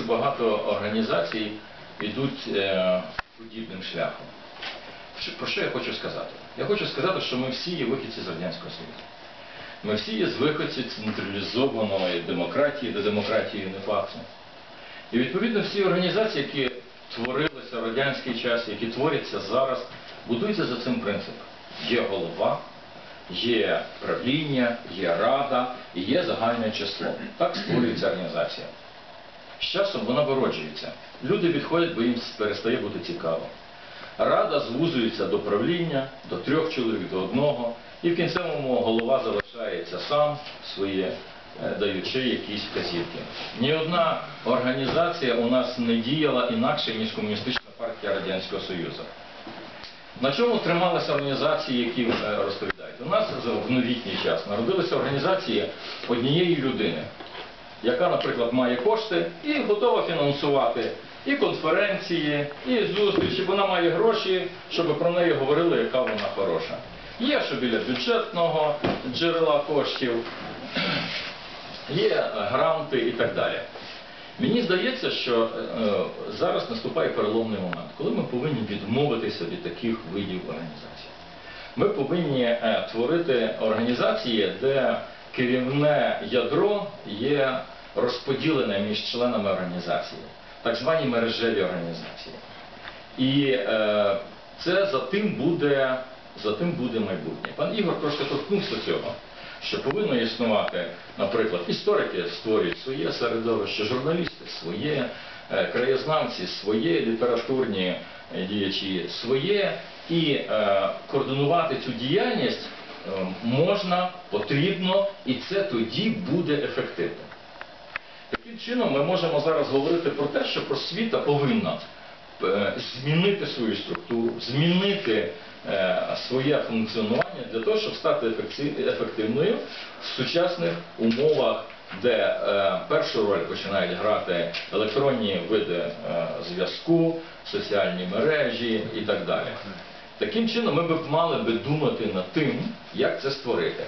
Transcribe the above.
дуже багато організацій йдуть е, подібним шляхом. Про що я хочу сказати? Я хочу сказати, що ми всі є вихідці з Радянського Союзу. Ми всі є з виходці централізованої демократії, де демократії не пахне. І відповідно всі організації, які творилися в радянський час, які творяться зараз, будуються за цим принципом. Є голова, є правління, є рада і є загальне число. Так створюється організація. З часом вона вироджується. Люди відходять, бо їм перестає бути цікаво. Рада звузується до правління, до трьох чоловік, до одного, і в кінцевому голова залишається сам своє, е, даючи якісь вказівки. Ні одна організація у нас не діяла інакше, ніж Комуністична партія Радянського Союзу. На чому трималися організації, які е, розповідають? У нас в новітній час народилися організації однієї людини, яка, наприклад, має кошти і готова фінансувати і конференції, і зустрічі. Вона має гроші, щоб про неї говорили, яка вона хороша. Є, що біля бюджетного джерела коштів, є гранти і так далі. Мені здається, що е, зараз наступає переломний момент, коли ми повинні відмовитися від таких видів організацій. Ми повинні е, творити організації, де керівне ядро є розподілене між членами організації, так звані мережеві організації. І е, це за тим буде, за тим буде майбутнє. Пан Ігор трошки торкнувся цього, що повинно існувати, наприклад, історики створюють своє середовище, журналісти своє, е, краєзнавці своє, літературні е, діячі своє, і е, координувати цю діяльність можна, потрібно, і це тоді буде ефективно. Таким чином ми можемо зараз говорити про те, що просвіта повинна е, змінити свою структуру, змінити е, своє функціонування для того, щоб стати ефективною в сучасних умовах, де е, першу роль починають грати електронні види зв'язку, соціальні мережі і так далі. Таким чином ми б мали би думати над тим, як це створити.